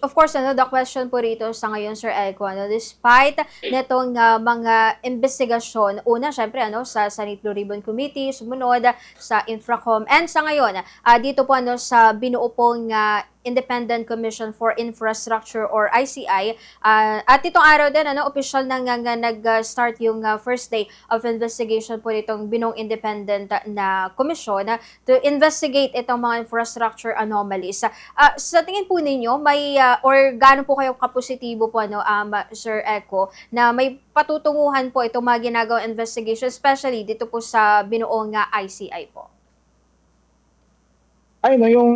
of course, ano, the question po rito sa ngayon, Sir Elco, ano, despite netong ah, mga investigasyon, una, syempre, ano, sa Senate Blue Ribbon Committee, sumunod sa Infracom, and sa ngayon, ah, dito po, ano, sa binuo pong ah, Independent Commission for Infrastructure or ICI. Ah, at itong araw din, ano, official na nga, nga nag-start yung ah, first day of investigation po nitong binong independent na komisyon ah, to investigate itong mga infrastructure anomalies. Ah, sa tingin po ninyo, may ah, or gaano po kayo kapositibo po ano, um, Sir Echo, na may patutunguhan po itong mga ginagawang investigation, especially dito po sa binuong nga ICI po? Ay no, yung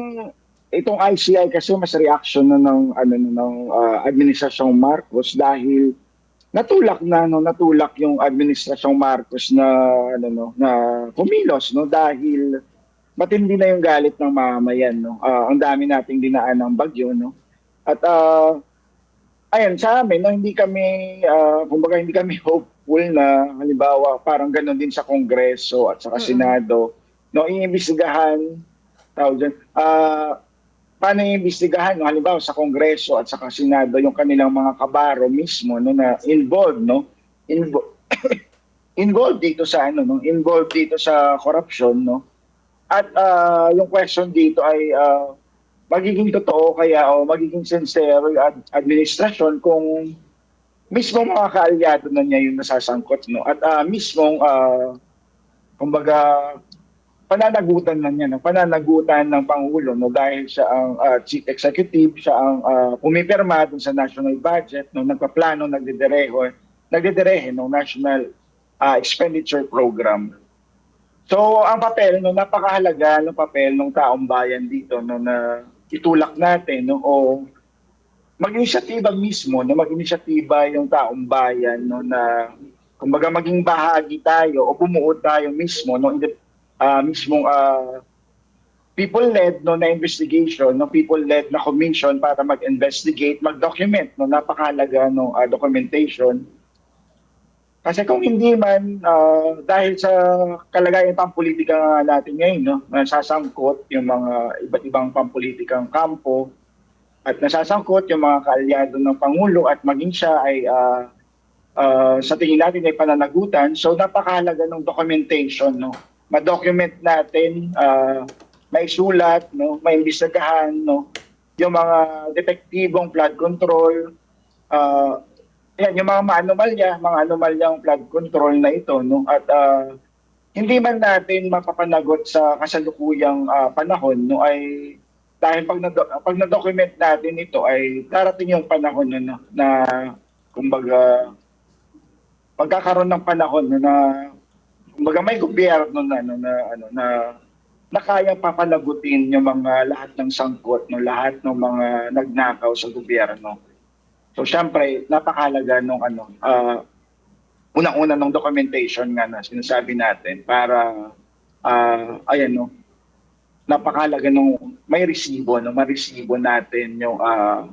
itong ICI kasi mas reaction na ng ano ng ah, administrasyong Marcos dahil natulak na no natulak yung administrasyong Marcos na ano no na kumilos no dahil matindi na yung galit ng mamamayan no Ah, ang dami nating dinaan ng bagyo no at ah, ayan sa amin no hindi kami ah, kumbaga hindi kami hopeful na halimbawa parang ganoon din sa Kongreso at sa Mm-mm. Senado no iimbestigahan tawag ah, paano iimbestigahan, no? halimbawa sa Kongreso at sa Senado, yung kanilang mga kabaro mismo no, na involved, no? Invo- involved dito sa ano, no? involved dito sa corruption, no? At ah, yung question dito ay ah, magiging totoo kaya o magiging sincere ad- administrasyon kung mismo mga kaalyado na niya yung nasasangkot, no? At ah, mismong ah, kumbaga pananagutan na niya, no? pananagutan ng Pangulo no? dahil siya ang ah, chief executive, siya ang uh, dun sa national budget, no? nagpaplano, nagdidireho, nagdidirehe ng national ah, expenditure program. So ang papel, no, napakahalaga ng papel ng taong bayan dito no, na itulak natin no, o mag-inisyatiba mismo, no, mag-inisyatiba yung taong bayan no, na kumbaga maging bahagi tayo o bumuo tayo mismo no, ah, mismong ah, people-led no, na investigation, no, people-led na commission para mag-investigate, mag-document, no, napakahalaga no, ah, documentation. Kasi kung hindi man, ah, dahil sa kalagayan pampolitika natin ngayon, no, nasasangkot yung mga iba't ibang pampolitikang kampo at nasasangkot yung mga kaalyado ng Pangulo at maging siya ay ah, ah, sa tingin natin ay pananagutan. So napakahalaga ng documentation, no? Ma-document natin, uh, may sulat, no? May imbestigahan, no? Yung mga detektibong flood control, ah, yan, yung mga anomalya, mga anomalyang flood control na ito, no? At ah, hindi man natin mapapanagot sa kasalukuyang ah, panahon, no? Ay dahil pag, na, pag na-document natin ito ay darating yung panahon no, no, na kumbaga magkakaroon ng panahon no, na kumbaga may gobyerno na no, na ano na na kaya papanagutin yung mga lahat ng sangkot no lahat ng mga nagnakaw sa gobyerno. So syempre napakahalaga nung ano ah, unang-una ng documentation nga na sinasabi natin para ah, ayan no napakahalaga nung may resibo no maresibo natin yung ah,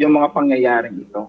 yung mga pangyayaring ito.